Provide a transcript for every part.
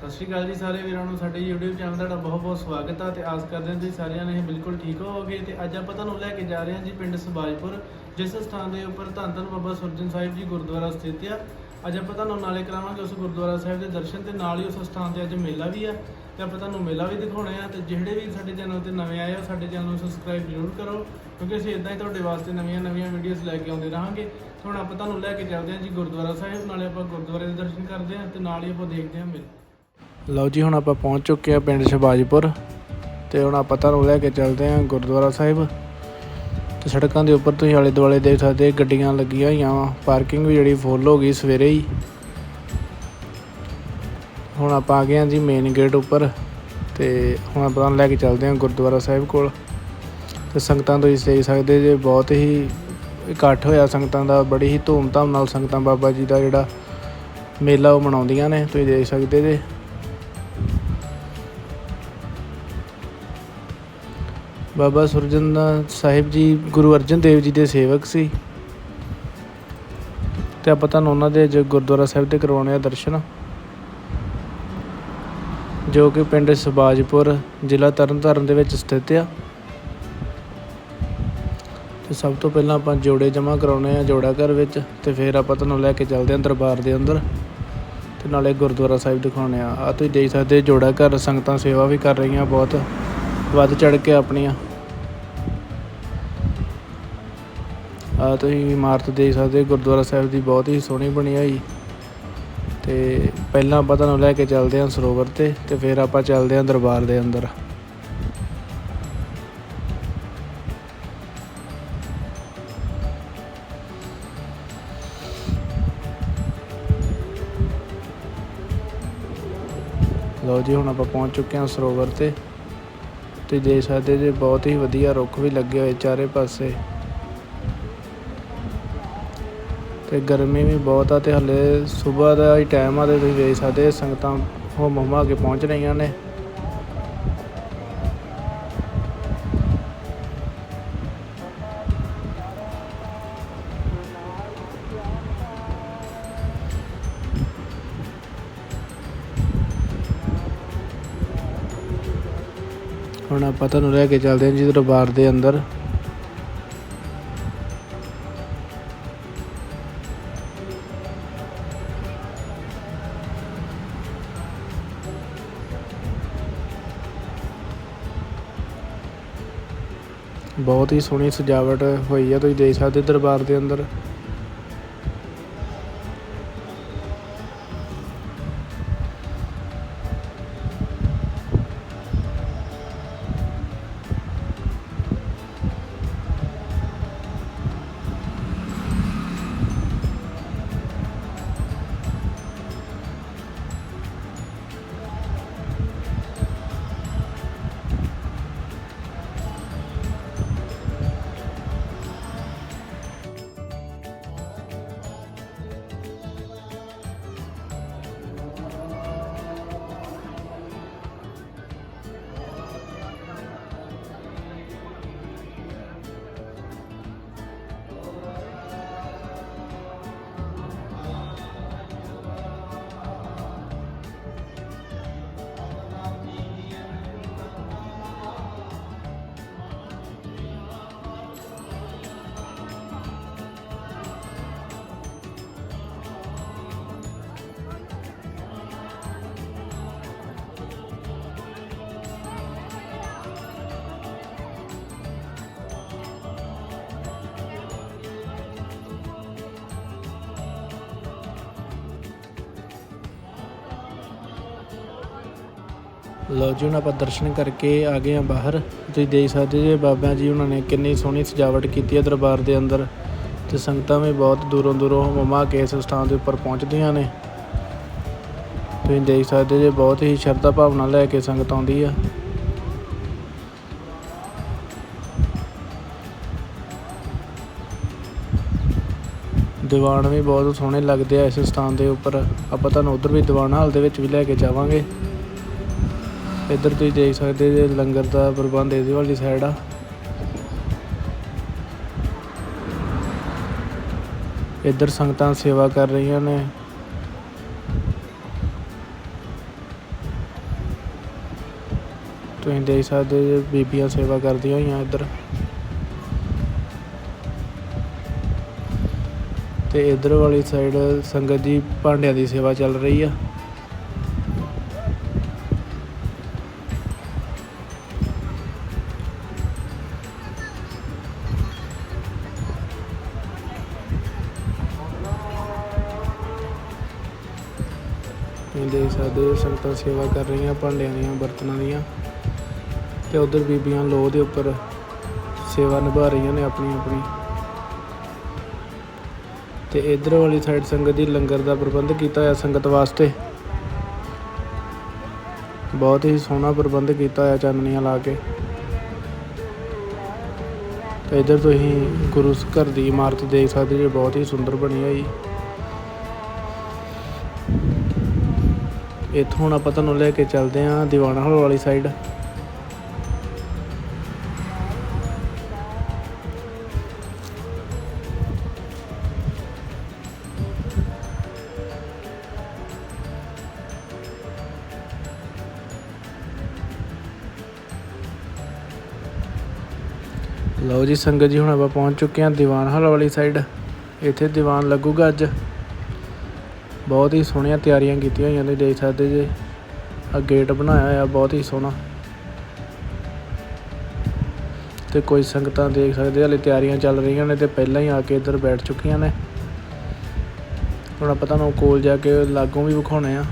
ਸਤਿ ਸ਼੍ਰੀ ਅਕਾਲ ਜੀ ਸਾਰੇ ਵੀਰਾਂ ਨੂੰ, ਸਾਡੇ YouTube ਚੈਨਲ ਦਾ ਤੁਹਾਡਾ ਬਹੁਤ ਬਹੁਤ ਸਵਾਗਤ ਆ ਤੇ ਆਸ ਕਰਦੇ ਹਾਂ ਤੁਸੀਂ ਸਾਰਿਆਂ ਨੇ ਬਿਲਕੁਲ ਠੀਕ ਹੋਵੋਗੇ। ਤੇ ਅੱਜ ਆਪਾਂ ਤੁਹਾਨੂੰ ਲੈ ਕੇ ਜਾ ਰਹੇ ਹਾਂ ਜੀ ਪਿੰਡ ਸਬਾਜਪੁਰ, ਜਿਸ ਸਥਾਨ ਦੇ ਉੱਪਰ ਧੰਨ ਧੰਨ ਬਾਬਾ ਸੁਰਜਨ ਸਾਹਿਬ ਜੀ ਗੁਰਦੁਆਰਾ ਸਥਿਤ ਆ। ਅੱਜ ਆਪਾਂ ਤੁਹਾਨੂੰ ਨਾਲੇ ਕਰਾਵਾਂਗੇ ਉਸ ਗੁਰਦੁਆਰਾ ਸਾਹਿਬ ਦੇ ਦਰਸ਼ਨ ਤੇ ਨਾਲ ਹੀ ਉਸ ਸਥਾਨ ਤੇ ਅੱਜ ਮੇਲਾ ਵੀ ਆ ਤੇ ਆਪਾਂ ਤੁਹਾਨੂੰ ਮੇਲਾ ਵੀ ਦਿਖਾਉਣੇ ਆ। ਤੇ ਜਿਹੜੇ ਵੀ ਸਾਡੇ ਚੈਨਲ ਤੇ ਨਵੇਂ ਆਏ ਆ, ਸਾਡੇ ਚੈਨਲ ਨੂੰ ਸਬਸਕ੍ਰਾਈਬ ਜ਼ਰੂਰ ਕਰੋ, ਕਿਉਂਕਿ ਅਸੀਂ ਇਦਾਂ ਹੀ ਤੁਹਾਡੇ ਵਾਸਤੇ ਨਵੀਆਂ ਨਵੀਆਂ ਵੀਡੀਓਜ਼ ਲੈ ਕੇ ਆਉਂਦੇ ਰਹਾਂਗੇ। ਤੇ ਹੁਣ ਆਪਾਂ ਤੁਹਾਨੂੰ ਲੈ ਕੇ ਚੱਲਦੇ ਹਾਂ ਜੀ ਗੁਰਦੁਆਰਾ ਸਾਹਿਬ, ਨਾਲੇ ਆਪਾਂ ਗੁਰਦੁਆਰੇ ਦੇ ਦਰਸ਼ਨ ਕਰਦੇ ਹਾਂ ਤੇ ਨਾਲ ਹੀ ਆਪਾਂ ਦੇਖਦੇ ਹਾਂ ਮੇਲਾ। ਲਓ ਜੀ, ਹੁਣ ਆਪਾਂ ਪਹੁੰਚ ਚੁੱਕੇ ਆ ਪਿੰਡ ਸ਼ਬਾਜਪੁਰ ਤੇ ਹੁਣ ਆਪਾਂ ਤੁਹਾਨੂੰ ਲੈ ਕੇ ਚੱਲਦੇ ਹਾਂ ਗੁਰਦੁਆਰਾ ਸਾਹਿਬ ਤੇ ਸੜਕਾਂ ਦੇ ਉੱਪਰ ਤੁਸੀਂ ਆਲੇ ਦੁਆਲੇ ਦੇਖ ਸਕਦੇ ਗੱਡੀਆਂ ਲੱਗੀਆਂ ਹੋਈਆਂ ਵਾ, ਪਾਰਕਿੰਗ ਵੀ ਜਿਹੜੀ ਫੁੱਲ ਹੋ ਗਈ ਸਵੇਰੇ ਹੀ। ਹੁਣ ਆਪਾਂ ਆ ਗਏ ਹਾਂ ਜੀ ਮੇਨ ਗੇਟ ਉੱਪਰ ਤੇ ਹੁਣ ਆਪਾਂ ਤੁਹਾਨੂੰ ਲੈ ਕੇ ਚੱਲਦੇ ਹਾਂ ਗੁਰਦੁਆਰਾ ਸਾਹਿਬ ਕੋਲ। ਤੇ ਸੰਗਤਾਂ ਤੁਸੀਂ ਦੇਖ ਸਕਦੇ ਜੇ ਬਹੁਤ ਹੀ ਇਕੱਠ ਹੋਇਆ ਸੰਗਤਾਂ ਦਾ, ਬੜੀ ਹੀ ਧੂਮ-ਧਾਮ ਨਾਲ ਸੰਗਤਾਂ ਬਾਬਾ ਜੀ ਦਾ ਜਿਹੜਾ ਮੇਲਾ ਉਹ ਮਨਾਉਂਦੀਆਂ ਨੇ, ਤੁਸੀਂ ਦੇਖ ਸਕਦੇ ਜੇ। ਬਾਬਾ ਸੁਰਜਨ ਸਾਹਿਬ ਜੀ, ਗੁਰੂ ਅਰਜਨ ਦੇਵ ਜੀ ਦੇ ਸੇਵਕ ਸੀ। ਤੇ ਆਪਾਂ ਤੁਹਾਨੂੰ ਉਹਨਾਂ ਦੇ ਅੱਜ ਗੁਰਦੁਆਰਾ ਸਾਹਿਬ ਦੇ ਕਰਵਾਉਣੇ ਆ ਦਰਸ਼ਨ। ਜੋ ਕਿ ਪਿੰਡ ਸਬਾਜਪੁਰ ਜ਼ਿਲ੍ਹਾ ਤਰਨਤਾਰਨ ਦੇ ਵਿੱਚ ਸਥਿਤ ਆ। ਤੇ ਸਭ ਤੋਂ ਪਹਿਲਾਂ ਆਪਾਂ ਜੋੜੇ ਜਮ੍ਹਾਂ ਕਰਾਉਣੇ ਆ ਜੋੜਾ ਘਰ ਵਿੱਚ ਤੇ ਫਿਰ ਆਪਾਂ ਤੁਹਾਨੂੰ ਲੈ ਕੇ ਚੱਲਦੇ ਆਂ ਦਰਬਾਰ ਦੇ ਅੰਦਰ। ਤੇ ਨਾਲੇ ਗੁਰਦੁਆਰਾ ਸਾਹਿਬ ਦਿਖਾਉਣੇ ਆ। ਆ ਤੁਸੀਂ ਦੇਖ ਸਕਦੇ ਜੋੜਾ ਘਰ ਸੰਗਤਾਂ ਸੇਵਾ ਵੀ ਕਰ ਰਹੀਆਂ ਬਹੁਤ। ਵੱਧ ਚੜ ਕੇ ਆਪਣੀਆਂ। ਤੁਸੀਂ ਇਮਾਰਤ ਦੇਖ ਸਕਦੇ ਹੋ, ਗੁਰਦੁਆਰਾ ਸਾਹਿਬ ਦੀ ਬਹੁਤ ਹੀ ਸੋਹਣੀ ਬਣੀ ਹੋਈ। ਤੇ ਪਹਿਲਾਂ ਆਪਾਂ ਤੁਹਾਨੂੰ ਲੈ ਕੇ ਚੱਲਦੇ ਹਾਂ ਸਰੋਵਰ ਤੇ ਤੇ ਫਿਰ ਆਪਾਂ ਚੱਲਦੇ ਹਾਂ ਦਰਬਾਰ ਦੇ ਅੰਦਰ। ਲਓ ਜੀ, ਹੁਣ ਆਪਾਂ ਪਹੁੰਚ ਚੁੱਕੇ ਹਾਂ ਸਰੋਵਰ ਤੇ। ਤੁਸੀਂ ਦੇਖ ਸਕਦੇ ਜੇ, ਬਹੁਤ ਹੀ ਵਧੀਆ ਰੁੱਖ ਵੀ ਲੱਗੇ ਹੋਏ ਚਾਰੇ ਪਾਸੇ। ਤੇ ਗਰਮੀ ਵੀ ਬਹੁਤ ਆ ਤੇ ਹਲੇ ਸਵੇਰ ਦਾ ਹੀ ਟਾਈਮ ਆ ਤੇ ਤੁਸੀਂ ਵੇਖ ਸਕਦੇ ਸੰਗਤਾਂ ਹੋ ਮਮਾ ਕੇ ਪਹੁੰਚ ਰਹੀਆਂ ਨੇ। ਹੁਣ ਆਪਾਂ ਤੁਹਾਨੂੰ ਲੈ ਕੇ ਚੱਲਦੇ ਹਾਂ ਜੀ ਦਰਬਾਰ ਦੇ ਅੰਦਰ। ਬਹੁਤ ਹੀ ਸੋਹਣੀ ਸਜਾਵਟ ਹੋਈ ਆ ਤੁਸੀਂ ਦੇਖ ਸਕਦੇ ਦਰਬਾਰ ਦੇ ਅੰਦਰ। ਲਓ ਜੀ, ਹੁਣ ਆਪਾਂ ਦਰਸ਼ਨ ਕਰਕੇ ਆ ਗਏ ਆ ਬਾਹਰ। ਤੁਸੀਂ ਦੇਖ ਸਕਦੇ ਜੇ ਬਾਬਾ ਜੀ ਉਹਨਾਂ ਨੇ ਕਿੰਨੀ ਸੋਹਣੀ ਸਜਾਵਟ ਕੀਤੀ ਹੈ ਦਰਬਾਰ ਦੇ ਅੰਦਰ। ਤੇ ਸੰਗਤਾਂ ਵੀ ਬਹੁਤ ਦੂਰੋਂ ਦੂਰੋਂ ਮਮਾ ਕੇ ਇਸ ਸਥਾਨ ਦੇ ਉੱਪਰ ਪਹੁੰਚਦੀਆਂ ਨੇ। ਤੁਸੀਂ ਦੇਖ ਸਕਦੇ ਜੇ, ਬਹੁਤ ਹੀ ਸ਼ਰਧਾ ਭਾਵਨਾ ਲੈ ਕੇ ਸੰਗਤ ਆਉਂਦੀ ਆ। ਦੀਵਾਨ ਵੀ ਬਹੁਤ ਸੋਹਣੇ ਲੱਗਦੇ ਆ ਇਸ ਸਥਾਨ ਦੇ ਉੱਪਰ। ਆਪਾਂ ਤੁਹਾਨੂੰ ਉਧਰ ਵੀ ਦੀਵਾਨ ਹਾਲ ਦੇ ਵਿੱਚ ਵੀ ਲੈ ਕੇ ਜਾਵਾਂਗੇ। ਇੱਧਰ ਤੁਸੀਂ ਦੇਖ ਸਕਦੇ ਜੇ ਲੰਗਰ ਦਾ ਪ੍ਰਬੰਧ ਇਹਦੇ ਵਾਲੀ ਸਾਈਡ ਆ। ਇੱਧਰ ਸੰਗਤਾਂ ਸੇਵਾ ਕਰ ਰਹੀਆਂ ਨੇ। ਤੁਸੀਂ ਦੇਖ ਸਕਦੇ ਜੇ ਬੀਬੀਆਂ ਸੇਵਾ ਕਰਦੀਆਂ ਹੋਈਆਂ ਇੱਧਰ। ਤੇ ਇੱਧਰ ਵਾਲੀ ਸਾਈਡ ਸੰਗਤ ਦੀ ਭਾਂਡਿਆਂ ਦੀ ਸੇਵਾ ਚੱਲ ਰਹੀ ਆ। ਸੇਵਾ ਕਰ ਰਹੀਆਂ, ਭਾਂਡਿਆਂ ਦੀਆਂ, ਬਰਤਨਾਂ ਦੀਆਂ ਤੇ ਉਧਰ ਬੀਬੀਆਂ ਲੋਹ ਦੇ ਉੱਪਰ ਸੇਵਾ ਨਿਭਾ ਰਹੀਆਂ ਨੇ ਆਪਣੀ ਆਪਣੀ। ਤੇ ਇਧਰ ਵਾਲੀ ਸਾਈਡ ਸੰਗਤ ਦੀ ਲੰਗਰ ਦਾ ਪ੍ਰਬੰਧ ਕੀਤਾ ਹੋਇਆ ਸੰਗਤ ਵਾਸਤੇ। ਬਹੁਤ ਹੀ ਸੋਹਣਾ ਪ੍ਰਬੰਧ ਕੀਤਾ ਹੋਇਆ ਚਾਨਣੀਆਂ ਲਾ ਕੇ। ਤੇ ਇਧਰ ਤੁਸੀਂ ਗੁਰੂ ਘਰ ਦੀ ਇਮਾਰਤ ਦੇਖ ਸਕਦੇ ਜੇ ਬਹੁਤ ਹੀ ਸੁੰਦਰ ਬਣੀ ਹੋਈ। ਇੱਥੋਂ ਹੁਣ ਆਪਾਂ ਤੁਹਾਨੂੰ ਲੈ ਕੇ ਚੱਲਦੇ ਹਾਂ ਦੀਵਾਨਾ ਹਾਲ ਵਾਲੀ ਸਾਈਡ ਲਓ ਜੀ ਸੰਗਤ ਜੀ, ਹੁਣ ਆਪਾਂ ਪਹੁੰਚ ਚੁੱਕੇ ਹਾਂ ਦੀਵਾਨ ਹਾਲ ਵਾਲੀ ਸਾਈਡ ਇੱਥੇ ਦੀਵਾਨ ਲੱਗੂਗਾ ਅੱਜ। ਬਹੁਤ ਹੀ ਸੋਹਣੀਆਂ ਤਿਆਰੀਆਂ ਕੀਤੀਆਂ ਹੋਈਆਂ ਨੇ, ਦੇਖ ਸਕਦੇ ਜੇ। ਆ ਗੇਟ ਬਣਾਇਆ ਹੋਇਆ, ਬਹੁਤ ਹੀ ਸੋਹਣਾ। ਤੇ ਕੋਈ ਸੰਗਤਾਂ ਦੇਖ ਸਕਦੇ, ਹਲੇ ਤਿਆਰੀਆਂ ਚੱਲ ਰਹੀਆਂ ਨੇ ਤੇ ਪਹਿਲਾਂ ਹੀ ਆ ਕੇ ਇੱਧਰ ਬੈਠ ਚੁੱਕੀਆਂ ਨੇ। ਹੁਣ ਆਪਾਂ ਤੁਹਾਨੂੰ ਕੋਲ ਜਾ ਕੇ ਲਾਗੋਂ ਵੀ ਵਿਖਾਉਣੇ ਆ।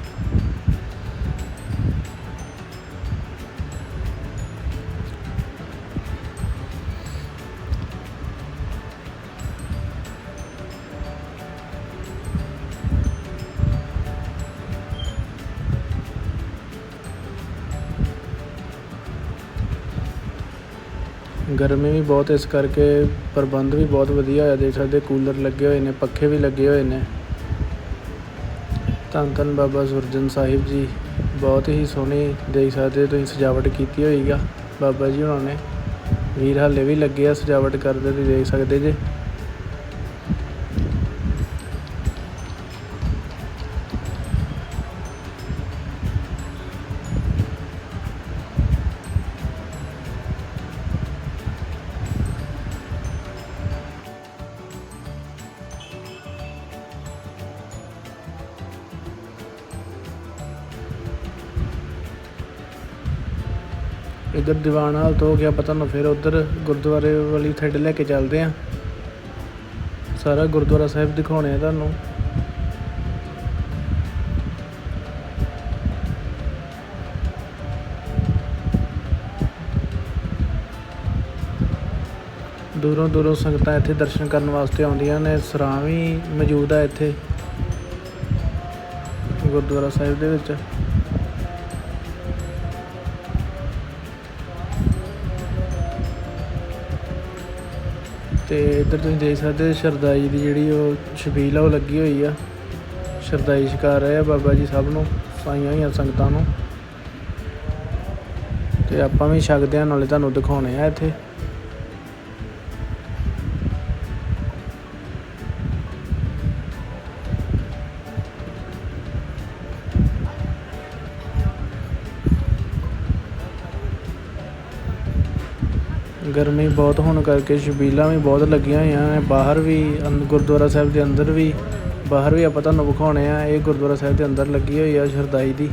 ਗਰਮੀ ਵੀ ਬਹੁਤ, ਇਸ ਕਰਕੇ ਪ੍ਰਬੰਧ ਵੀ ਬਹੁਤ ਵਧੀਆ ਹੋਇਆ, ਦੇਖ ਸਕਦੇ ਕੂਲਰ ਲੱਗੇ ਹੋਏ ਨੇ, ਪੱਖੇ ਵੀ ਲੱਗੇ ਹੋਏ ਨੇ। ਧੰਨ ਧੰਨ ਬਾਬਾ ਸੁਰਜਨ ਸਾਹਿਬ ਜੀ, ਬਹੁਤ ਹੀ ਸੋਹਣੀ ਦੇਖ ਸਕਦੇ ਤੁਸੀਂ ਸਜਾਵਟ ਕੀਤੀ ਹੋਈ ਆ, ਬਾਬਾ ਜੀ ਉਹਨਾਂ ਨੇ। ਵੀਰ ਹਾਲੇ ਵੀ ਲੱਗੇ ਆ ਸਜਾਵਟ ਕਰਦੇ, ਤੁਸੀਂ ਦੇਖ ਸਕਦੇ ਜੇ। ਇੱਧਰ ਦੀਵਾਨ ਤੋਂ ਹੋ ਗਿਆ ਆਪਾਂ ਤੁਹਾਨੂੰ ਫਿਰ ਉੱਧਰ ਗੁਰਦੁਆਰੇ ਵਾਲੀ ਸਾਈਡ ਲੈ ਕੇ ਚੱਲਦੇ ਹਾਂ ਸਾਰਾ ਗੁਰਦੁਆਰਾ ਸਾਹਿਬ ਦਿਖਾਉਣੇ ਆ ਤੁਹਾਨੂੰ। ਦੂਰੋਂ ਦੂਰੋਂ ਸੰਗਤਾਂ ਇੱਥੇ ਦਰਸ਼ਨ ਕਰਨ ਵਾਸਤੇ ਆਉਂਦੀਆਂ ਨੇ, ਸਰਾਂ ਵੀ ਮੌਜੂਦ ਆ ਇੱਥੇ ਗੁਰਦੁਆਰਾ ਸਾਹਿਬ ਦੇ ਵਿੱਚ। ਤੇ ਇੱਧਰ ਤੁਸੀਂ ਦੇਖ ਸਕਦੇ ਹੋ ਸ਼ਰਦਾਈ ਦੀ ਜਿਹੜੀ ਉਹ ਛਬੀਲ ਆ, ਉਹ ਲੱਗੀ ਹੋਈ ਆ। ਸ਼ਰਦਾਈ ਛਕਾ ਰਹੇ ਆ ਬਾਬਾ ਜੀ ਸਭ ਨੂੰ, ਸਾਈਆਂ ਹੋਈਆਂ ਸੰਗਤਾਂ ਨੂੰ। ਤੇ ਆਪਾਂ ਵੀ ਛਕਦੇ ਆ, ਨਾਲੇ ਤੁਹਾਨੂੰ ਦਿਖਾਉਣੇ ਆ ਇੱਥੇ। ਗਰਮੀ ਬਹੁਤ ਹੋਣ ਕਰਕੇ ਛਬੀਲਾਂ ਵੀ ਬਹੁਤ ਲੱਗੀਆਂ ਹੋਈਆਂ ਨੇ ਬਾਹਰ ਵੀ ਅੰਦ- ਗੁਰਦੁਆਰਾ ਸਾਹਿਬ ਦੇ ਅੰਦਰ ਵੀ, ਬਾਹਰ ਵੀ ਆਪਾਂ ਤੁਹਾਨੂੰ ਵਿਖਾਉਣੇ ਆ, ਇਹ ਗੁਰਦੁਆਰਾ ਸਾਹਿਬ ਦੇ ਅੰਦਰ ਲੱਗੀ ਹੋਈ ਆ ਸ਼ਰਦਾਈ ਦੀ।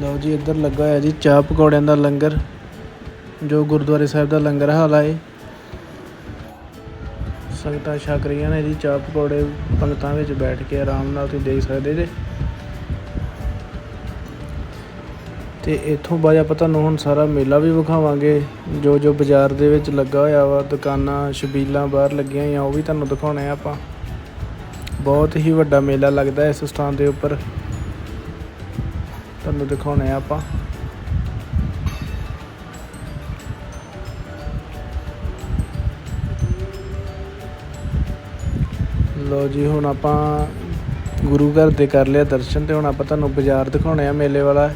ਲਓ ਜੀ, ਇੱਧਰ ਲੱਗਾ ਹੋਇਆ ਜੀ ਚਾਹ ਪਕੌੜਿਆਂ ਦਾ ਲੰਗਰ, ਜੋ ਗੁਰਦੁਆਰੇ ਸਾਹਿਬ ਦਾ ਲੰਗਰ ਹਾਲਾ ਏ ਸੰਗਤਾਂ ਛਕ ਰਹੀਆਂ ਨੇ ਜੀ, ਚਾਹ ਪਕੌੜੇ ਪੰਗਤਾਂ ਵਿੱਚ ਬੈਠ ਕੇ ਆਰਾਮ ਨਾਲ ਤੁਸੀਂ ਦੇਖ ਸਕਦੇ ਜੇ। ਤੇ ਇੱਥੋਂ ਬਾਅਦ ਆਪਾਂ ਤੁਹਾਨੂੰ ਹੁਣ ਸਾਰਾ ਮੇਲਾ ਵੀ ਵਿਖਾਵਾਂਗੇ, ਜੋ ਜੋ ਬਾਜ਼ਾਰ ਦੇ ਵਿੱਚ ਲੱਗਾ ਹੋਇਆ ਵਾ, ਦੁਕਾਨਾਂ, ਸ਼ਬੀਲਾਂ ਬਾਹਰ ਲੱਗੀਆਂ ਹੋਈਆਂ, ਉਹ ਵੀ ਤੁਹਾਨੂੰ ਦਿਖਾਉਣੇ ਆ ਆਪਾਂ। ਬਹੁਤ ਹੀ ਵੱਡਾ ਮੇਲਾ ਲੱਗਦਾ ਇਸ ਸਥਾਨ ਦੇ ਉੱਪਰ। ਤੁਹਾਨੂੰ ਦਿਖਾਉਣੇ ਆ ਆਪਾਂ। ਲੋ ਜੀ, ਹੁਣ ਆਪਾਂ ਗੁਰੂ ਘਰ ਦੇ ਕਰ ਲਿਆ ਦਰਸ਼ਨ ਤੇ ਹੁਣ ਆਪਾਂ ਤੁਹਾਨੂੰ ਬਾਜ਼ਾਰ ਦਿਖਾਉਣੇ ਆ ਮੇਲੇ ਵਾਲਾ।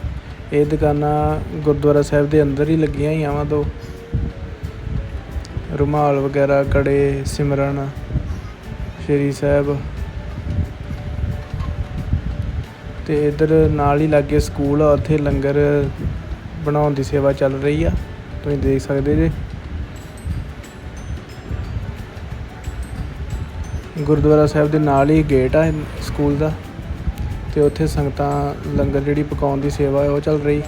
ਇਹ ਦੁਕਾਨਾਂ ਗੁਰਦੁਆਰਾ ਸਾਹਿਬ ਦੇ ਅੰਦਰ ਹੀ ਲੱਗੀਆਂ ਹੋਈਆਂ ਵਾ ਦੋ। ਰੁਮਾਲ ਵਗੈਰਾ, ਕੜੇ, ਸਿਮਰਨ, ਸ਼੍ਰੀ ਸਾਹਿਬ। ਤੇ ਇਧਰ ਨਾਲ ਹੀ ਲੱਗੇ ਸਕੂਲ ਆ, ਉੱਥੇ ਲੰਗਰ ਬਣਾਉਣ ਦੀ ਸੇਵਾ ਚੱਲ ਰਹੀ ਆ। ਤੁਸੀਂ ਦੇਖ ਸਕਦੇ ਜੇ। ਗੁਰਦੁਆਰਾ ਸਾਹਿਬ ਦੇ ਨਾਲ ਹੀ ਗੇਟ ਆ ਸਕੂਲ ਦਾ ਤੇ ਉੱਥੇ ਸੰਗਤਾਂ ਲੰਗਰ ਜਿਹੜੀ ਪਕਾਉਣ ਦੀ ਸੇਵਾ ਹੈ ਉਹ ਚੱਲ ਰਹੀ।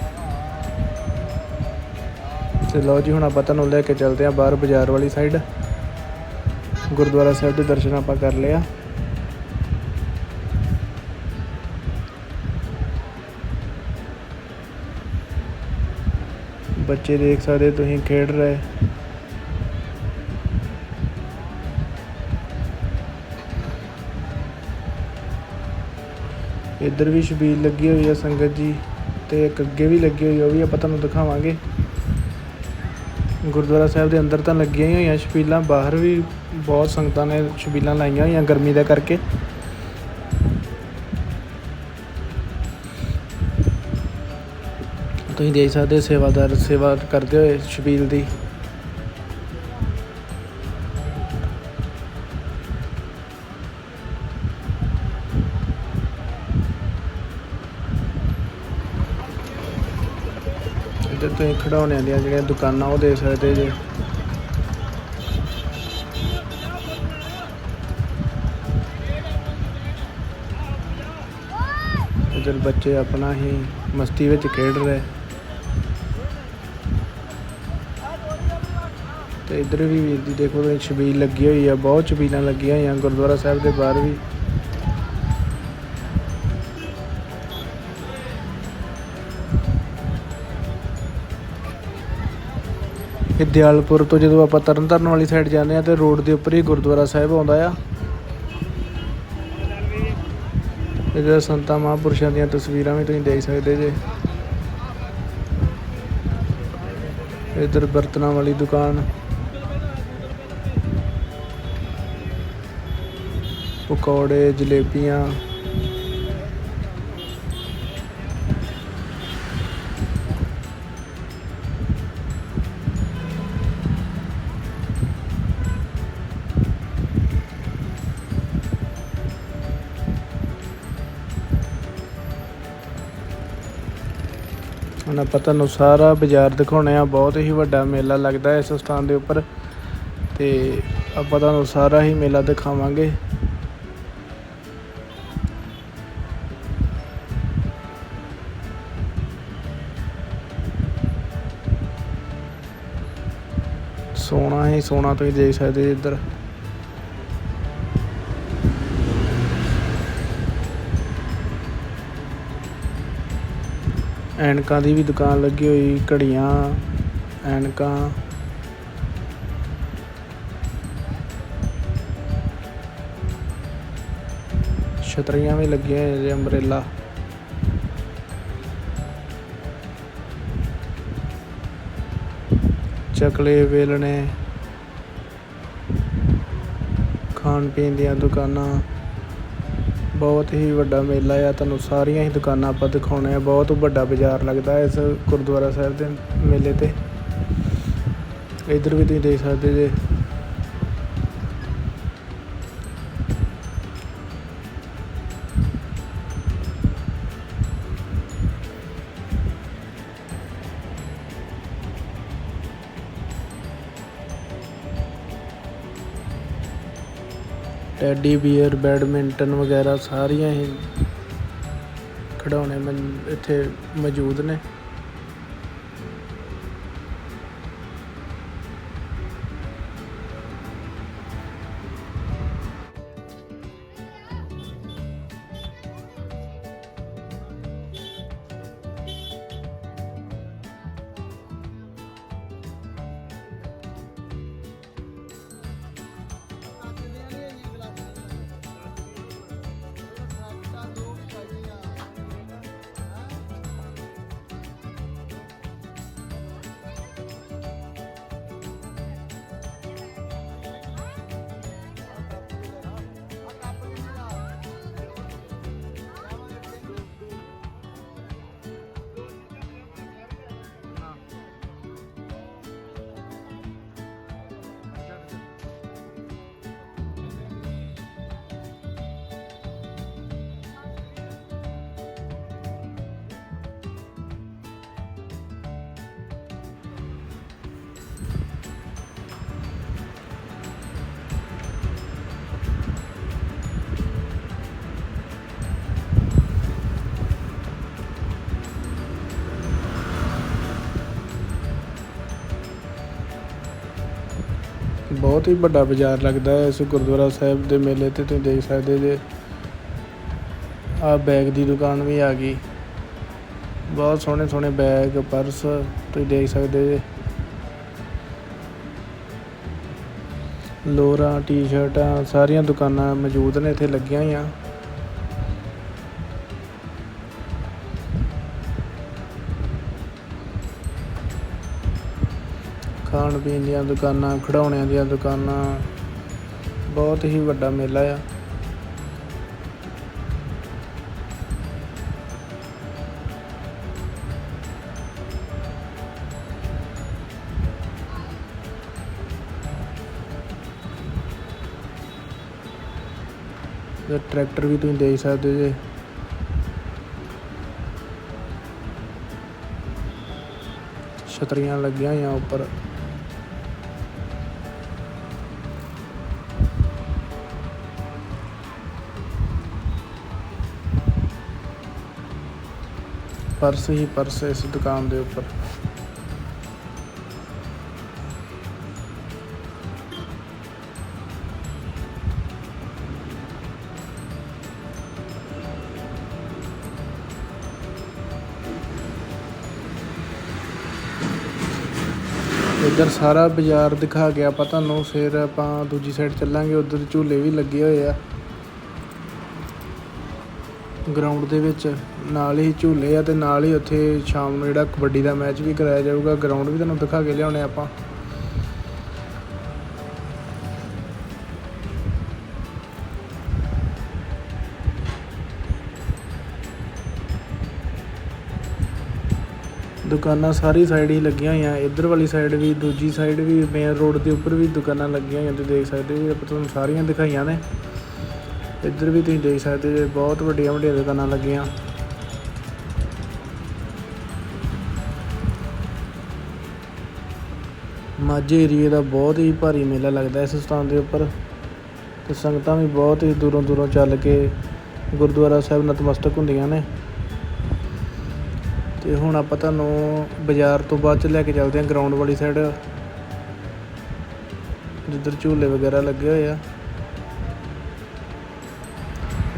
ਤੇ ਲਓ ਜੀ, ਹੁਣ ਆਪਾਂ ਤੁਹਾਨੂੰ ਲੈ ਕੇ ਚੱਲਦੇ ਹਾਂ ਬਾਹਰ ਬਾਜ਼ਾਰ ਵਾਲੀ ਸਾਈਡ ਗੁਰਦੁਆਰਾ ਸਾਹਿਬ ਦੇ ਦਰਸ਼ਨ ਆਪਾਂ ਕਰ ਲਿਆ ਬੱਚੇ ਦੇਖ ਸਕਦੇ ਤੁਸੀਂ, ਖੇਡ ਰਹੇ। ਇੱਧਰ ਵੀ ਛਬੀਲ ਲੱਗੀ ਹੋਈ ਹੈ ਸੰਗਤ ਜੀ ਤੇ ਇੱਕ ਅੱਗੇ ਵੀ ਲੱਗੀ ਹੋਈ ਆ, ਉਹ ਵੀ ਆਪਾਂ ਤੁਹਾਨੂੰ ਦਿਖਾਵਾਂਗੇ। ਗੁਰਦੁਆਰਾ ਸਾਹਿਬ ਦੇ ਅੰਦਰ ਤਾਂ ਲੱਗੀਆਂ ਹੀ ਹੋਈਆਂ ਛਬੀਲਾਂ ਬਾਹਰ ਵੀ ਬਹੁਤ ਸੰਗਤਾਂ ਨੇ ਛਬੀਲਾਂ ਲਾਈਆਂ ਹੋਈਆਂ ਗਰਮੀ ਦਾ ਕਰਕੇ। ਤੁਸੀਂ ਦੇਖ ਸਕਦੇ ਸੇਵਾਦਾਰ ਸੇਵਾ ਕਰਦੇ ਹੋਏ ਛਬੀਲ ਦੀ। ਤੁਸੀਂ ਖਿਡੌਣਿਆਂ ਦੀਆਂ ਜਿਹੜੀਆਂ ਦੁਕਾਨਾਂ ਉਹ ਦੇਖ ਸਕਦੇ ਜੇ। ਇੱਧਰ ਬੱਚੇ ਆਪਣਾ ਹੀ ਮਸਤੀ ਵਿੱਚ ਖੇਡ ਰਹੇ। ਤੇ ਇੱਧਰ ਵੀ ਵੀਰ ਦੀ ਦੇਖੋ ਤੁਸੀਂ ਛਬੀਲ ਲੱਗੀ ਹੋਈ ਆ, ਬਹੁਤ ਛਬੀਲਾਂ ਲੱਗੀਆਂ ਹੋਈਆਂ, ਗੁਰਦੁਆਰਾ ਸਾਹਿਬ ਦੇ ਬਾਹਰ ਵੀ। ਇਹ ਦਿਆਲਪੁਰ ਤੋਂ ਜਦੋਂ ਆਪਾਂ ਤਰਨਤਾਰਨ ਵਾਲੀ ਸਾਈਡ ਜਾਂਦੇ ਆ ਤੇ ਰੋਡ ਦੇ ਉੱਪਰ ਹੀ ਗੁਰਦੁਆਰਾ ਸਾਹਿਬ ਆਉਂਦਾ ਆ। ਇਹਦੇ ਸੰਤਾਂ ਮਹਾਂਪੁਰਸ਼ਾਂ ਦੀਆਂ ਤਸਵੀਰਾਂ ਵੀ ਤੁਸੀਂ ਦੇਖ ਸਕਦੇ ਜੇ। ਇਧਰ ਬਰਤਨਾਂ ਵਾਲੀ ਦੁਕਾਨ। ਪਕੌੜੇ, ਜਲੇਬੀਆਂ। ਹੁਣ ਆਪਾਂ ਤੁਹਾਨੂੰ ਸਾਰਾ ਬਾਜ਼ਾਰ ਦਿਖਾਉਣੇ ਆ। ਬਹੁਤ ਹੀ ਵੱਡਾ ਮੇਲਾ ਲੱਗਦਾ ਇਸ ਸਥਾਨ ਦੇ ਉੱਪਰ। ਤੇ ਆਪਾਂ ਤੁਹਾਨੂੰ ਸਾਰਾ ਹੀ ਮੇਲਾ ਦਿਖਾਵਾਂਗੇ। ਸੋਨਾ ਹੀ ਸੋਨਾ ਤੁਸੀਂ ਦੇਖ ਸਕਦੇ ਇੱਧਰ। ਐਨਕਾਂ ਦੀ ਵੀ ਦੁਕਾਨ ਲੱਗੀ ਹੋਈ, ਘੜੀਆਂ, ਐਨਕਾਂ। ਛਤਰੀਆਂ ਵੀ ਲੱਗੀਆਂ ਹੋਈਆਂ ਜੀ ਅੰਬ੍ਰੇਲਾ। ਚਕਲੇ ਵੇਲਣੇ। ਖਾਣ ਪੀਣ ਦੀਆਂ ਦੁਕਾਨਾਂ। ਬਹੁਤ ਹੀ ਵੱਡਾ ਮੇਲਾ ਆ, ਤੁਹਾਨੂੰ ਸਾਰੀਆਂ ਹੀ ਦੁਕਾਨਾਂ ਆਪਾਂ ਦਿਖਾਉਣੇ ਆ। ਬਹੁਤ ਵੱਡਾ ਬਾਜ਼ਾਰ ਲੱਗਦਾ ਇਸ ਗੁਰਦੁਆਰਾ ਸਾਹਿਬ ਦੇ ਮੇਲੇ ਤੇ। ਇੱਧਰ ਵੀ ਤੁਸੀਂ ਦੇਖ ਸਕਦੇ ਜੇ। ਟੈਡੀ ਬੀਅਰ ਬੈਡਮਿੰਟਨ ਵਗੈਰਾ ਸਾਰੀਆਂ ਹੀ ਖਿਡੌਣੇ ਇੱਥੇ ਮੌਜੂਦ ਨੇ। ਬਹੁਤ ਹੀ ਵੱਡਾ ਬਾਜ਼ਾਰ ਲੱਗਦਾ ਹੈ। ਇਸ ਗੁਰਦੁਆਰਾ ਸਾਹਿਬ ਦੇ ਮੇਲੇ ਤੇ ਤੁਸੀਂ ਦੇਖ ਸਕਦੇ ਜੇ। ਆ ਬੈਗ ਦੀ ਦੁਕਾਨ ਵੀ ਆ ਗਈ। ਬਹੁਤ ਸੋਹਣੇ ਸੋਹਣੇ ਬੈਗ, ਪਰਸ, ਤੁਸੀਂ ਦੇਖ ਸਕਦੇ ਜੇ। ਲੋਰਾਂ, ਟੀ-ਸ਼ਰਟਾਂ, ਸਾਰੀਆਂ ਦੁਕਾਨਾਂ ਮੌਜੂਦ ਨੇ, ਇੱਥੇ ਲੱਗੀਆਂ ਹੋਈਆਂ। ਖਾਣ ਪੀਣ ਦੀਆਂ ਦੁਕਾਨਾਂ, ਖਿਡੌਣਿਆਂ ਦੀਆਂ ਦੁਕਾਨਾਂ, ਬਹੁਤ ਹੀ ਵੱਡਾ ਮੇਲਾ ਆ। ਟਰੈਕਟਰ ਵੀ ਤੁਸੀਂ ਦੇਖ ਸਕਦੇ ਜੇ। ਛਤਰੀਆਂ ਲੱਗੀਆਂ ਹੋਈਆਂ ਉੱਪਰ। ਪਰਸ ਹੀ ਪਰਸ ਇਸ ਦੁਕਾਨ ਦੇ ਉੱਪਰ। ਇੱਧਰ ਸਾਰਾ ਬਾਜ਼ਾਰ ਦਿਖਾ ਗਿਆ ਆਪਾਂ ਤੁਹਾਨੂੰ, ਫਿਰ ਆਪਾਂ ਦੂਜੀ ਸਾਈਡ ਚੱਲਾਂਗੇ, ਉਧਰ ਝੂਲੇ ਵੀ ਲੱਗੇ ਹੋਏ ਆ। ਗਰਾਊਂਡ ਦੇ ਵਿੱਚ ਨਾਲ ਹੀ ਝੂਲੇ ਆ ਤੇ ਨਾਲ ਹੀ ਉੱਥੇ ਸ਼ਾਮ ਨੂੰ ਜਿਹੜਾ ਕਬੱਡੀ ਦਾ ਮੈਚ ਵੀ ਕਰਾਇਆ ਜਾਊਗਾ ਗਰਾਊਂਡ ਵੀ ਤੁਹਾਨੂੰ ਦਿਖਾ ਕੇ ਲਿਆਉਣੇ ਆਪਾਂ। ਦੁਕਾਨਾਂ ਸਾਰੀ ਸਾਈਡ ਹੀ ਲੱਗੀਆਂ ਹੋਈਆਂ, ਇੱਧਰ ਵਾਲੀ ਸਾਈਡ ਵੀ, ਦੂਜੀ ਸਾਈਡ ਵੀ ਮੇਨ ਰੋਡ ਦੇ ਉੱਪਰ ਵੀ ਦੁਕਾਨਾਂ ਲੱਗੀਆਂ ਹੋਈਆਂ, ਤੁਸੀਂ ਦੇਖ ਸਕਦੇ ਹੋ ਆਪਾਂ ਤੁਹਾਨੂੰ ਸਾਰੀਆਂ ਦਿਖਾਈਆਂ ਨੇ। ਇੱਧਰ ਵੀ ਤੁਸੀਂ ਦੇਖ ਸਕਦੇ ਜੇ ਬਹੁਤ ਵੱਡੀਆਂ ਵੱਡੀਆਂ ਦੁਕਾਨਾਂ ਲੱਗੀਆਂ। ਮਾਝੇ ਏਰੀਏ ਦਾ ਬਹੁਤ ਹੀ ਭਾਰੀ ਮੇਲਾ ਲੱਗਦਾ ਇਸ ਸਥਾਨ ਦੇ ਉੱਪਰ ਤੇ ਸੰਗਤਾਂ ਵੀ ਬਹੁਤ ਹੀ ਦੂਰੋਂ ਦੂਰੋਂ ਚੱਲ ਕੇ ਗੁਰਦੁਆਰਾ ਸਾਹਿਬ ਨਤਮਸਤਕ ਹੁੰਦੀਆਂ ਨੇ। ਤੇ ਹੁਣ ਆਪਾਂ ਤੁਹਾਨੂੰ ਬਾਜ਼ਾਰ ਤੋਂ ਬਾਅਦ ਚ ਲੈ ਕੇ ਚੱਲਦੇ ਹਾਂ ਗਰਾਊਂਡ ਵਾਲੀ ਸਾਈਡ ਜਿੱਧਰ ਝੂਲੇ ਵਗੈਰਾ ਲੱਗੇ ਹੋਏ ਆ।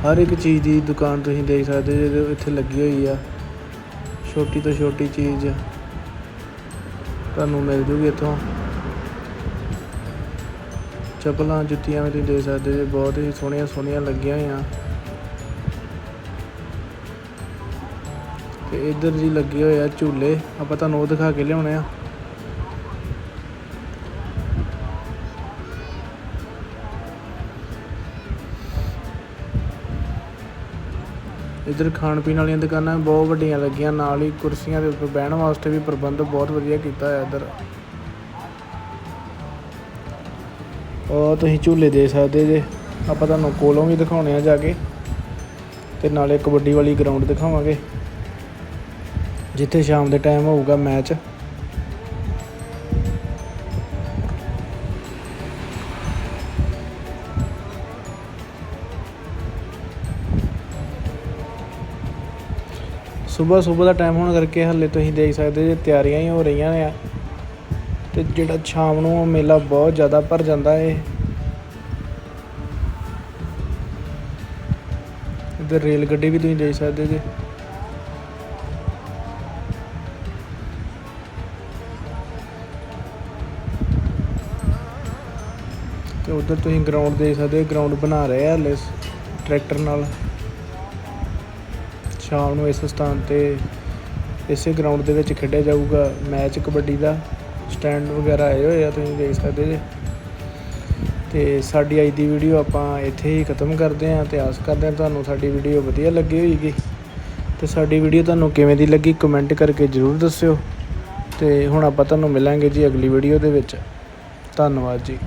ਹਰ ਇੱਕ ਚੀਜ਼ ਦੀ ਦੁਕਾਨ ਤੁਸੀਂ ਦੇਖ ਸਕਦੇ ਜੇ ਇੱਥੇ ਲੱਗੀ ਹੋਈ ਆ, ਛੋਟੀ ਤੋਂ ਛੋਟੀ ਚੀਜ਼ ਤੁਹਾਨੂੰ ਮਿਲ ਜੂਗੀ ਇੱਥੋਂ। ਚੱਪਲਾਂ, ਜੁੱਤੀਆਂ ਵੀ ਤੁਸੀਂ ਦੇਖ ਸਕਦੇ ਜੇ ਬਹੁਤ ਹੀ ਸੋਹਣੀਆਂ ਸੋਹਣੀਆਂ ਲੱਗੀਆਂ ਹੋਈਆਂ। ਤੇ ਇੱਧਰ ਜੀ ਲੱਗੇ ਹੋਏ ਆ ਝੂਲੇ, ਆਪਾਂ ਤੁਹਾਨੂੰ ਉਹ ਦਿਖਾ ਕੇ ਲਿਆਉਣੇ ਆ। ਇੱਧਰ ਖਾਣ ਪੀਣ ਵਾਲੀਆਂ ਦੁਕਾਨਾਂ ਵੀ ਬਹੁਤ ਵੱਡੀਆਂ ਲੱਗੀਆਂ, ਨਾਲ ਹੀ ਕੁਰਸੀਆਂ ਦੇ ਉੱਪਰ ਬਹਿਣ ਵਾਸਤੇ ਵੀ ਪ੍ਰਬੰਧ ਬਹੁਤ ਵਧੀਆ ਕੀਤਾ ਹੋਇਆ ਇੱਧਰ। ਉਹ ਤੁਸੀਂ ਝੂਲੇ ਦੇ ਸਕਦੇ ਜੇ, ਆਪਾਂ ਤੁਹਾਨੂੰ ਕੋਲੋਂ ਵੀ ਦਿਖਾਉਣੇ ਆ ਜਾ ਕੇ, ਤੇ ਨਾਲੇ ਕਬੱਡੀ ਵਾਲੀ ਗਰਾਊਂਡ ਦਿਖਾਵਾਂਗੇ। ਜਿੱਥੇ ਸ਼ਾਮ ਦੇ ਟਾਈਮ ਹੋਊਗਾ ਮੈਚ ਸਵੇਰ ਸਵੇਰ ਦਾ ਟਾਈਮ ਹੋਣ ਕਰਕੇ ਹੱਲੇ ਤੁਸੀਂ ਦੇਖ ਸਕਦੇ ਜੇ ਤਿਆਰੀਆਂ ਹੀ ਹੋ ਰਹੀਆਂ ਨੇ ਤੇ ਜਿਹੜਾ ਸ਼ਾਮ ਨੂੰ ਮੇਲਾ ਬਹੁਤ ਜ਼ਿਆਦਾ ਭਰ ਜਾਂਦਾ ਏ। ਇੱਧਰ ਰੇਲ ਗੱਡੀ ਵੀ ਤੁਸੀਂ ਦੇਖ ਸਕਦੇ ਜੇ। ਤੇ ਉਧਰ ਤੁਸੀਂ ਗਰਾਊਂਡ ਦੇਖ ਸਕਦੇ ਹੋ ਗਰਾਊਂਡ ਬਣਾ ਰਹੇ ਆ ਹਲੇ ਟਰੈਕਟਰ ਨਾਲ। ਸ਼ਾਮ ਨੂੰ ਇਸ ਸਥਾਨ ਤੇ ਇਸੇ ਗਰਾਊਂਡ ਦੇ ਵਿੱਚ ਖੇਡਿਆ ਜਾਊਗਾ ਮੈਚ ਕਬੱਡੀ ਦਾ। ਸਟੈਂਡ ਵਗੈਰਾ ਆਏ ਹੋਏ ਆ, ਤੁਸੀਂ ਦੇਖ ਸਕਦੇ ਜੇ। ਤੇ ਸਾਡੀ ਅੱਜ ਦੀ ਵੀਡੀਓ ਆਪਾਂ ਇੱਥੇ ਹੀ ਖਤਮ ਕਰਦੇ ਹਾਂ ਤੇ ਆਸ ਕਰਦੇ ਹਾਂ ਤੁਹਾਨੂੰ ਸਾਡੀ ਵੀਡੀਓ ਵਧੀਆ ਲੱਗੀ ਹੋਏਗੀ। ਤੇ ਸਾਡੀ ਵੀਡੀਓ ਤੁਹਾਨੂੰ ਕਿਵੇਂ ਦੀ ਲੱਗੀ ਕਮੈਂਟ ਕਰਕੇ ਜਰੂਰ ਦੱਸਿਓ। ਤੇ ਹੁਣ ਆਪਾਂ ਤੁਹਾਨੂੰ ਮਿਲਾਂਗੇ ਜੀ ਅਗਲੀ ਵੀਡੀਓ ਦੇ ਵਿੱਚ। ਧੰਨਵਾਦ ਜੀ।